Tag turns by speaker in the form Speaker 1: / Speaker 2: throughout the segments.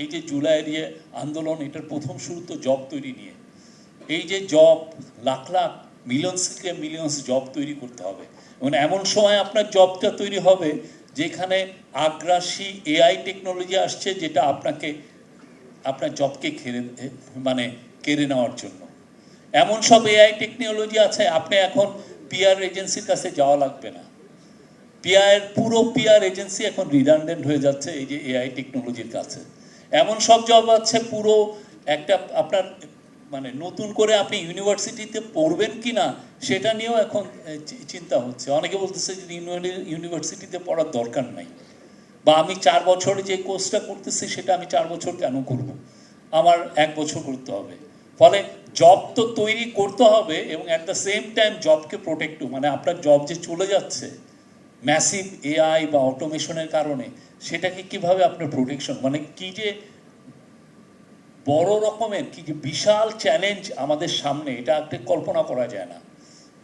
Speaker 1: এই যে জুলাই এরিয়ে আন্দোলন, এটার প্রথম শুরু তো জব তৈরি নিয়ে। এই যে জব লাখ লাখ মিলিয়ন্স থেকে মিলিয়ন্স জব তৈরি করতে হবে। এবং এমন সময় আপনার জবটা তৈরি হবে যেখানে আগ্রাসী এআই টেকনোলজি আসছে যেটা আপনাকে, আপনার জবকে কেড়ে মানে কেড়ে নেওয়ার জন্য। এমন সব এআই টেকনোলজি আছে, আপনি এখন পিআর এজেন্সির কাছে যাওয়া লাগবে না। পিআর পুরো পিআর এজেন্সি এখন রিডান্ডেন্ট হয়ে যাচ্ছে এই যে এআই টেকনোলজির কাছে। এমন সব জব আছে পুরো একটা আপনার মানে নতুন করে আপনি ইউনিভার্সিটিতে পড়বেন কি না সেটা নিয়েও এখন চিন্তা হচ্ছে। অনেকে বলতেছে যে ইউনিভার্সিটিতে পড়ার দরকার নাই। বা আমি চার বছর যে কোর্সটা করতেছি সেটা আমি চার বছর কেন করব? আমার এক বছর করতে হবে। ফলে জব তো তৈরি করতে হবে এবং অ্যাট দ্য সেম টাইম জবকে প্রোটেক্ট মানে আপনার জব যে চলে যাচ্ছে ম্যাসিভ এআই বা অটোমেশনের কারণে সেটাকে কীভাবে আপনার প্রোটেকশন মানে কি যে বড় রকমের, কি যে বিশাল চ্যালেঞ্জ আমাদের সামনে, এটা একটা কল্পনা করা যায় না।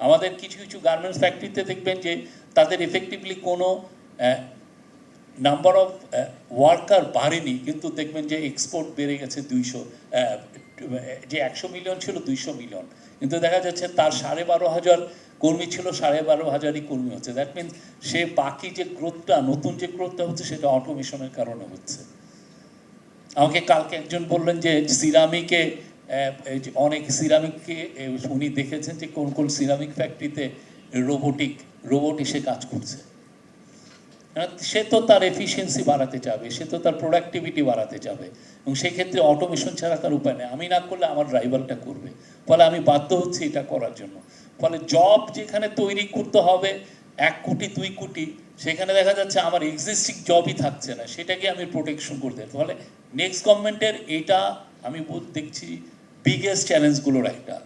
Speaker 1: আমাদের কিছু কিছু গার্মেন্টস ফ্যাক্টরিতে দেখবেন যে তাদের এফেক্টিভলি কোনো নাম্বার অফ ওয়ার্কার বাড়েনি, কিন্তু দেখবেন যে এক্সপোর্ট বেড়ে গেছে দুইশো যে একশো মিলিয়ন ছিল দুইশো মিলিয়ন কিন্তু দেখা যাচ্ছে তার সাড়ে বারো হাজার কর্মী ছিল সাড়ে বারো হাজারই কর্মী হচ্ছে। দ্যাট মিনস সে বাকি যে গ্রোথটা নতুন যে গ্রোথটা হচ্ছে সেটা অটোমেশনের কারণে হচ্ছে। আমাকে কালকে একজন বললেন যে সিরামিকে অনেক সিরামিককে উনি দেখেছেন যে কোন কোন সিরামিক ফ্যাক্টরিতে রোবোটিক রোবট এসে কাজ করছে। হ্যাঁ, সে তো তার এফিসিয়েন্সি বাড়াতে যাবে সে তো তার প্রোডাক্টিভিটি বাড়াতে যাবে এবং সেক্ষেত্রে অটোমেশন ছাড়া তার উপায় নেই। আমি না করলে আমার ড্রাইভারটা করবে। ফলে আমি বাধ্য হচ্ছি এটা করার জন্য। ফলে জব যেখানে তৈরি করতে হবে, এক কোটি, দুই কোটি, সেখানে দেখা যাচ্ছে আমার এক্সিস্টিং জবই থাকছে না, সেটাকে আমি প্রোটেকশন করতে ফলে নেক্সট গভর্নমেন্টের এটা আমি দেখছি বিগেস্ট চ্যালেঞ্জগুলোর একটা।